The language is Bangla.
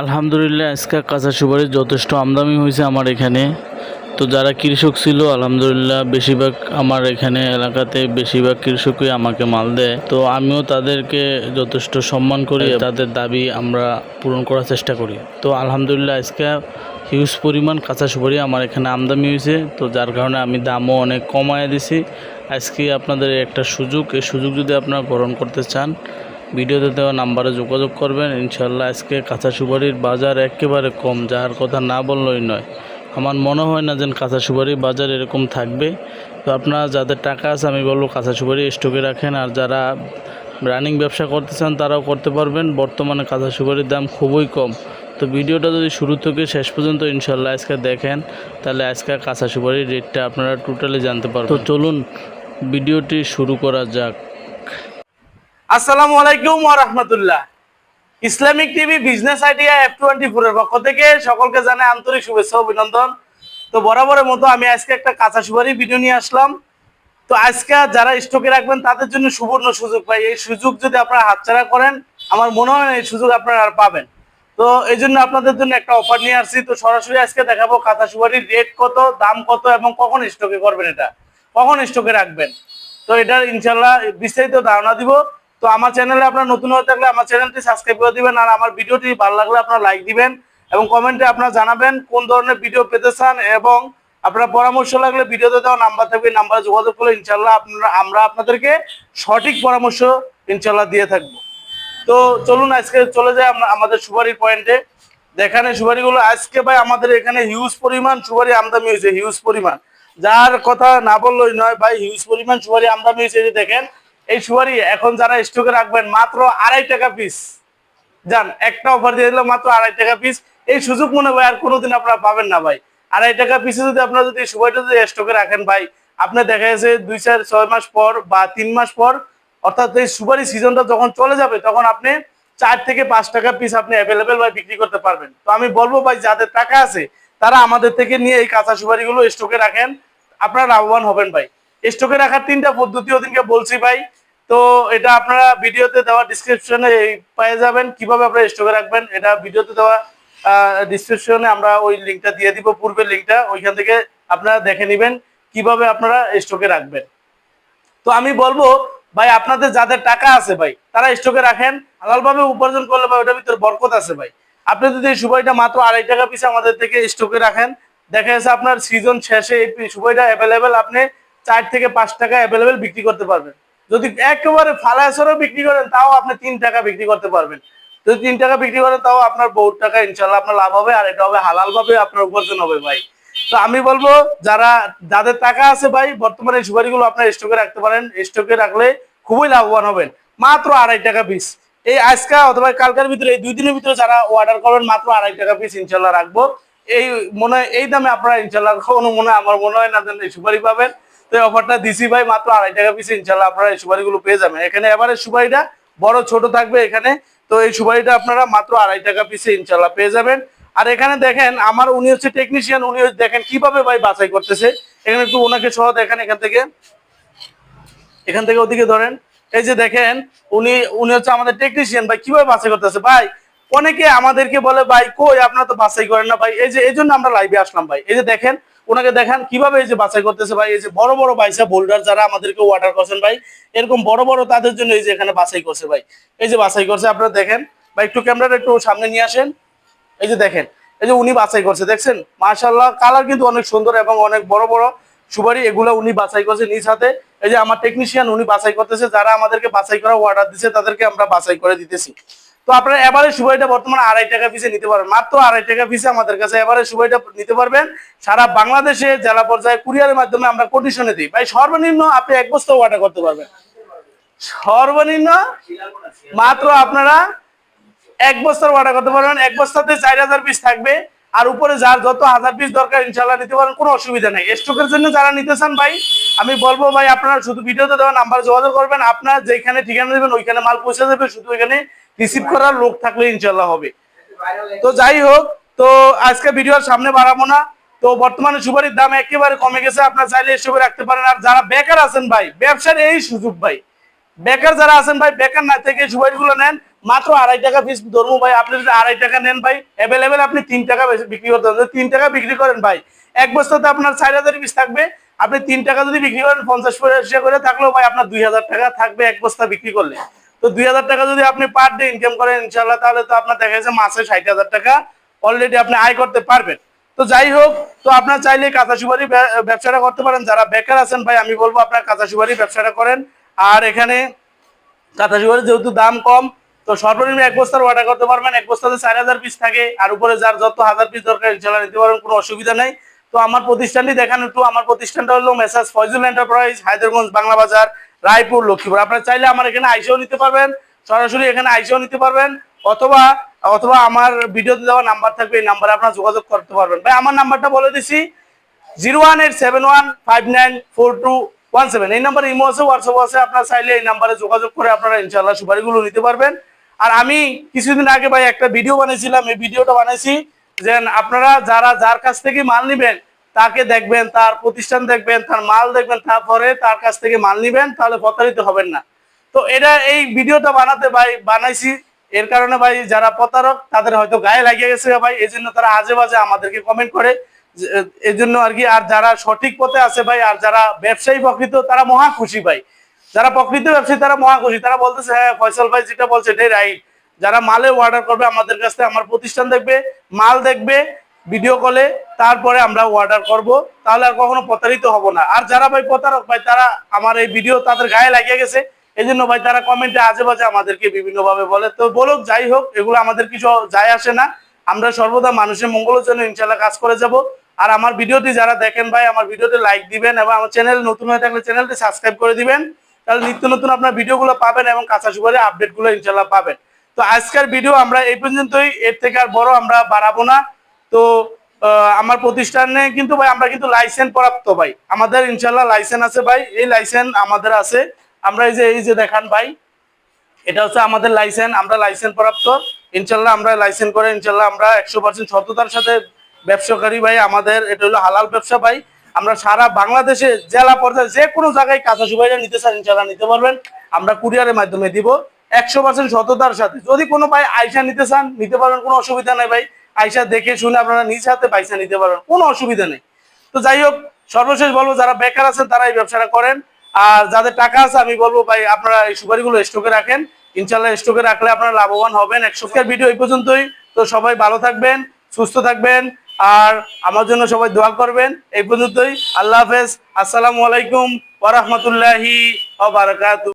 আলহামদুলিল্লাহ আজকে কাঁচা সুপারির যথেষ্ট আমদামি হয়েছে আমার এখানে। তো যারা কৃষক ছিল আলহামদুলিল্লাহ বেশিরভাগ আমার এখানে এলাকাতে বেশিরভাগ কৃষকই আমাকে মাল দেয়। তো আমিও তাদেরকে যথেষ্ট সম্মান করি তাদের দাবি আমরা পূরণ করার চেষ্টা করি। তো আলহামদুলিল্লাহ আজকে হিউজ পরিমাণ কাঁচা সুপারি আমার এখানে আমদামি হয়েছে। তো যার কারণে আমি দামও অনেক কমায় দিছি। আজকে আপনাদের একটা সুযোগ এই সুযোগ যদি আপনারা গ্রহণ করতে চান ভিডিওতে দেওয়া নাম্বারে যোগাযোগ করবেন। ইনশাল্লাহ আজকে কাঁচা সুপারির বাজার একেবারে কম, যার কথা না বললেই নয়। আমার মনে হয় না যে কাঁচা সুপারির বাজার এরকম থাকবে। তো আপনারা যাদের টাকা আছে, আমি বলব কাঁচা সুপারি স্টকে রাখেন। আর যারা রানিং ব্যবসা করতে চান, তারাও করতে পারবেন। বর্তমানে কাঁচা সুপারির দাম খুবই কম। তো ভিডিওটা যদি শুরু থেকে শেষ পর্যন্ত ইনশাল্লাহ আজকে দেখেন, তাহলে আজকে কাঁচা সুপারির রেটটা আপনারা টোটালি জানতে পারবেন। তো চলুন, ভিডিওটি শুরু করা যাক। আসসালামু আলাইকুম রাহমাতুল্লাহ। Islamic TV business idea F twenty এর পক্ষ থেকে সকলকে জানাই আন্তরিক শুভেচ্ছা অভিনন্দন। তো বরাবরের মতো আমি আজকে একটা কাঁচা সুপারি ভিডিও নিয়ে আসলাম। তো আজকে যারা স্টকে রাখবেন, তাদের জন্য সুবর্ণ সুযোগ পাই এই সুযোগ যদি আপনারা হাতছাড়া করেন, আমার মনে হয় এই সুযোগ আপনারা আর পাবেন। তো এই জন্য আপনাদের জন্য একটা অফার নিয়ে আসছি। তো সরাসরি আজকে দেখাবো কাঁচা সুপারির রেট কত, দাম কত এবং কখন স্টকে করবেন এটা? কখন স্টকে রাখবেন? তো এটার ইনশাল্লাহ বিস্তারিত ধারণা দিব। তো আমার চ্যানেলে আপনার নতুন হয়ে থাকলে আমার চ্যানেলটি সাবস্ক্রাইব করে দিবেন আর আমার ভিডিওটি ভালো লাগলে আপনারা লাইক দিবেন এবং কমেন্টে আপনারা জানাবেন কোন ধরনের ভিডিও পেতে চান এবং আপনার পরামর্শ লাগলে ভিডিওতে দেওয়া নাম্বার থাকবে নাম্বারে যোগাযোগ করলে ইনশাল্লাহ আপনারা, আমরা আপনাদেরকে সঠিক পরামর্শ ইনশাল্লাহ দিয়ে থাকব। তো চলুন আজকে চলে যাই আমরা আমাদের সুপারির পয়েন্টে দেখানে সুপারিগুলো আজকে ভাই আমাদের এখানে হিউজ পরিমাণ সুপারি আমদানি হয়েছে হিউজ পরিমাণ। যার কথা না বললেই নয় ভাই হিউজ পরিমাণ সুপারি আমদানি হয়েছে দেখেন এই সুপারি এখন যারা স্টকে রাখবেন মাত্র আড়াই টাকা পিস যান একটা অফার দিয়ে দিলাম মাত্র আড়াই টাকা পিস এই সুযোগ মনে হয় আর কোনোদিন আপনারা পাবেন না ভাই। আড়াই টাকা পিসে যদি আপনারা যদি সুপারিটা যদি স্টকে রাখেন ভাই আপনার দেখা যাচ্ছে দুই চার, ছয় মাস পর বা তিন মাস পর, অর্থাৎ এই সুপারি সিজনটা যখন চলে যাবে, তখন আপনি চার থেকে পাঁচ টাকা পিস আপনি অ্যাভেলেবেল ভাই বিক্রি করতে পারবেন। তো আমি বলব ভাই, যাদের টাকা আছে, তারা আমাদের থেকে নিয়ে এই কাঁচা সুপারিগুলো স্টকে রাখেন। আপনারা লাভবান হবেন ভাই। স্টকে রাখার তিনটা পদ্ধতি ওদিনকে বলছি ভাই। তো এটা আপনারা ভিডিওতে দেওয়া ডিসক্রিপশনে পেয়ে যাবেন, কীভাবে আপনারা স্টকে রাখবেন, এটা ভিডিওতে দেওয়া ডিসক্রিপশনে আমরা ওই লিঙ্কটা দিয়ে দিব, পূর্বের লিঙ্কটা ওইখান থেকে আপনারা দেখে নেবেন কীভাবে আপনারা স্টকে রাখবেন। তো আমি বলব, ভাই, আপনাদের যাদের টাকা আছে ভাই, তারা স্টকে রাখেন, হালালভাবে উপার্জন করলে ভাই, ওটার ভিতরে বরকত আছে ভাই। আপনি যদি এই সুপারিটা মাত্র আড়াই টাকা পিছে আমাদের থেকে স্টকে রাখেন, দেখা যাচ্ছে আপনার সিজন শেষে এই সুপারিটা অ্যাভেলেবেল আপনি চার থেকে পাঁচ টাকা অ্যাভেলেবেল বিক্রি করতে পারবেন। যদি একেবারে ফালাসরও বিক্রি করেন, তাও আপনি তিন টাকা বিক্রি করতে পারবেন। যদি তিন টাকা বিক্রি করেন, তাও আপনার বহুত টাকা ইনশাল্লাহ আপনার লাভ হবে, আর এটা হবে হালাল ভাবে আপনার উপার্জন হবে ভাই। তো আমি বলব, যারা, যাদের টাকা আছে ভাই, বর্তমানে এই সুপারিগুলো আপনার স্টকে রাখতে পারেন। স্টকে রাখলে খুবই লাভবান হবেন। মাত্র আড়াই টাকা পিস এই আজকা অথবা কালকার ভিতরে, এই দুই দিনের ভিতরে যারা অর্ডার করবেন, মাত্র আড়াই টাকা পিস ইনশাল্লাহ রাখব। এই মনে, এই দামে আপনারা ইনশাল্লাহ কোনো মনে, আমার মনে হয় না যেন এই সুপারি পাবেন। তো অফারটা দিছি ভাই মাত্র আড়াই টাকা পিস ইনশাল্লাহ আপনারা এই সুপারিগুলো পেয়ে যাবেন। এখানে এবারে সুপারিটা বড়, ছোট থাকবে এখানে। তো এই সুপারিটা আপনারা মাত্র আড়াই টাকা পিসে ইনশাল্লাহ পেয়ে যাবেন। আর এখানে দেখেন, আমার উনি হচ্ছে টেকনিশিয়ান উনি দেখেন কীভাবে ভাই বাছাই করতেছে। এখানে একটু ওনাকে সহ দেখেন এখান থেকে। এখান থেকে ওদিকে ধরেন। এই যে দেখেন, উনি উনি হচ্ছে আমাদের টেকনিশিয়ান ভাই কীভাবে বাছাই করতেছে? ভাই, অনেকে আমাদেরকে বলে, ভাই কই? আপনারা তো বাছাই করেন না ভাই। এই যে, এই জন্য আমরা লাইভে আসলাম ভাই। এই যে দেখেন ওনাকে দেখান কীভাবে এই যে বাছাই করতেছে ভাই, এই যে বড় বড় বাইসা বোল্ডার যারা আমাদেরকে ওয়াটার করছেন ভাই, এরকম বড় বড় তাদের জন্য এই যে এখানে বাছাই করছে ভাই। এই যে বাছাই করছে, আপনারা দেখেন, ভাই, একটু ক্যামেরাটা একটু সামনে নিয়ে আসেন। এই যে দেখেন, এই যে উনি বাছাই করছে, দেখছেন? মার্শাল্লাহ কালার কিন্তু অনেক সুন্দর এবং অনেক বড় বড় সুপারি, এগুলো উনি বাছাই করছে নিজ হাতে। এই যে আমার টেকনিশিয়ান উনি বাছাই করতেছে, যারা আমাদেরকে বাছাই করা অর্ডার দিচ্ছে তাদেরকে আমরা বাছাই করে দিতেছি। তো আপনারা এবারে সুবাইটা বর্তমানে আড়াই টাকা পিসে নিতে পারবেন। মাত্র আড়াই টাকা পিসে আমাদের কাছে এবারে সুবাইটা নিতে পারবেন। সারা বাংলাদেশে জেলা পর্যায়ে কুরিয়ারের মাধ্যমে আমরা কন্ডিশনে দিই। ভাই, সর্বনিম্ন আপনি এক বস্তা ওয়াটা করতে পারবেন। সর্বনিম্ন মাত্র আপনারা এক বস্তার অর্ডার করতে পারবেন। এক বস্তাতে চার হাজার পিস থাকবে। আর উপরে যার যত হাজার পিস দরকার ইনশাল্লাহ নিতে পারেন, কোনো অসুবিধা নেই। স্টকের জন্য যারা নিতে চান ভাই, আমি বলব ভাই, আপনারা শুধু ভিডিওতে দেওয়া নাম্বার যোগাযোগ করবেন। আপনার যেখানে ঠিকানা দেবেন, ওইখানে মাল পৌঁছে যাবে শুধু ওইখানে রিসিভ করার লোক থাকলে ইনশাল্লাহ হবে। তো যাই হোক, তো আজকে ভিডিও ভিডিওর সামনে বাড়াবো না। তো বর্তমানে সুপারির দাম একেবারে কমে গেছে, আপনার চাইলে এসবে রাখতে পারেন। আর যারা বেকার আছেন ভাই, ব্যবসার এই সুযোগ ভাই বেকার যারা আছেন ভাই, বেকার না থেকে সুপারিগুলো নেন। মাত্র আড়াই টাকা পিস ধরবো ভাই। আপনি যদি আড়াই টাকা নেন ভাই অ্যাভেলেবেল আপনি তিন টাকা বিক্রি করতে পারেন তিন টাকা বিক্রি করেন ভাই। এক বস্তাতে আপনার চার হাজার পিস থাকবে। আপনি তিন টাকা যদি বিক্রি করেন, পঞ্চাশ পয়সা করে, থাকলেও ভাই আপনার দুই হাজার টাকা থাকবে এক বস্তা বিক্রি করলে। তো দুই হাজার টাকা যদি আপনি পার ডে ইনকাম করেন ইনশাল্লাহ তাহলে তো আপনার দেখা যাচ্ছে মাসে ষাট হাজার টাকা অলরেডি আপনি আয় করতে পারবেন। তো যাই হোক, তো আপনার চাইলে কাঁচা সুপারি ব্যবসাটা করতে পারেন। যারা বেকার আছেন ভাই, আমি বলব আপনার কাঁচা সুপারি ব্যবসাটা করেন। আর এখানে কাঁথা যেহেতু দাম কম, তো সর্বনিম্ন এক বস্তার অর্ডার করতে পারবেন। এক বস্তাতে চার হাজার পিস থাকে আর উপরে যার যত হাজার পিস দরকার ইনশাল্লাহ নিতে পারবেন, কোনো অসুবিধা নেই। তো আমার প্রতিষ্ঠানটি দেখান একটু। আমার প্রতিষ্ঠানটা হলো মেসাজ ফয়জুল এন্টারপ্রাইজ, হায়দ্রাবাদ, বাংলা বাজার, রায়পুর, লক্ষ্মীপুর। আপনারা চাইলে আমার এখানে আইসেও নিতে পারবেন, সরাসরি এখানে আইসেও নিতে পারবেন, অথবা অথবা আমার ভিডিওতে দেওয়া নাম্বার থাকবে, এই নাম্বারে আপনারা যোগাযোগ করতে পারবেন। ভাই, আমার নাম্বারটা বলে দিছি, zero one eight seven one five nine four two one এই নাম্বার ইমো আছে হোয়াটসঅ্যাপ আছে, আপনার চাইলে এই নাম্বারে যোগাযোগ করে আপনারা ইনশাল্লাহ সুপারিগুলো নিতে পারবেন। আর আমি কিছুদিন আগে ভাই একটা ভিডিও বানিয়েছিলাম, এই ভিডিওটা যে আপনারা যারা যার কাছ থেকে মাল নিবেন, তাকে দেখবেন, তার প্রতিষ্ঠান দেখবেন, তার মাল দেখবেন, তারপরে তার কাছ থেকে মাল নিবেন, তাহলে প্রতারিত হবেন না। তো এটা এই ভিডিওটা বানাতে ভাই বানাইছি, এর কারণে ভাই যারা প্রতারক, তাদের হয়তো গায়ে লাগিয়ে গেছে ভাই এই জন্য তারা আজে বাজে আমাদেরকে কমেন্ট করে। এই জন্য আর কি, আর যারা সঠিক পথে আছে ভাই, আর যারা ব্যবসায়ী প্রকৃত, তারা মহা খুশি ভাই। যারা প্রকৃত ব্যবসায়ী, তারা মহা খুশি। তারা বলতেছে হ্যাঁ ফয়সাল ভাই যেটা বলছে, এটাই রাইট যারা মালে অর্ডার করবে, আমাদের কাছ আমার প্রতিষ্ঠান দেখবে, মাল দেখবে ভিডিও কলে তারপরে আমরা অর্ডার করব। তাহলে আর কখনো প্রতারিত হব না। আর যারা ভাই প্রতারক, ভাই, তারা আমার এই ভিডিও তাদের গায়ে লাগিয়ে গেছে। এই জন্য ভাই, তারা কমেন্টে আজে বাজে আমাদেরকে বিভিন্নভাবে বলে। তো বলুক, যাই হোক, এগুলো আমাদের কিছু যায় আসে না। আমরা সর্বদা মানুষের মঙ্গলের জন্য ইনশাল্লাহ কাজ করে যাব। আর আমার ভিডিওটি যারা দেখেন ভাই, আমার ভিডিওতে লাইক দিবেন এবং আমার চ্যানেল নতুন হয়ে থাকলে চ্যানেলটি সাবস্ক্রাইব করে দিবেন। তাহলে নিত্য নতুন আপনার ভিডিওগুলো পাবেন এবং কাঁচা সুপারি আপডেটগুলো ইনশাল্লাহ পাবেন। তো আজকের ভিডিও আমরা এই পর্যন্তই। এর থেকে আর বড় আমরা বাড়াবো না। তো আমার প্রতিষ্ঠানে কিন্তু ভাই, আমরা কিন্তু লাইসেন্স প্রাপ্ত ভাই। আমাদের ইনশাল্লাহ লাইসেন্স আছে ভাই। এই লাইসেন্স আমাদের আছে। আমরা এই যে এই যে দেখান ভাই। এটা হচ্ছে আমাদের লাইসেন্স আমরা লাইসেন্স প্রাপ্ত। ইনশাল্লাহ আমরা লাইসেন্স করে ইনশাল্লাহ আমরা একশো পার্সেন্ট সততার সাথে ব্যবসাকারী ভাই, আমাদের এটা হলো হালাল ব্যবসা ভাই। আমরা সারা বাংলাদেশে জেলা পর্যায়ে যে কোনো জায়গায় কাঁচা সুপারিটা নিতে চান ইনশাল্লাহ নিতে পারবেন। আমরা কুরিয়ারের মাধ্যমে দিব। একশো পার্সেন্ট সততার সাথে। যদি কোনো ভাই আয়সা নিতে চান, নিতে পারবেন, কোনো অসুবিধা নেই ভাই। আয়সা দেখে শুনে আপনারা নিজ হাতে পয়সা নিতে পারবেন, কোনো অসুবিধা নেই। তো যাই হোক, সর্বশেষ বলব, যারা বেকার আছেন, তারা এই ব্যবসাটা করেন। আর যাদের টাকা আছে, আমি বলব ভাই, আপনারা এই সুপারিগুলো স্টকে রাখেন। ইনশাল্লাহ স্টকে রাখলে আপনারা লাভবান হবেন। একশোকের ভিডিও এই পর্যন্তই। তো সবাই ভালো থাকবেন, সুস্থ থাকবেন। আর আমার জন্য সবাই দোয়া করবেন। এই পর্যন্তই। আল্লাহ হাফেজ। আসসালামু আলাইকুম ওরহমতুল্লাহি